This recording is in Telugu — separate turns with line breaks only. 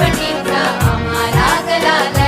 बटिका अमरा गलाला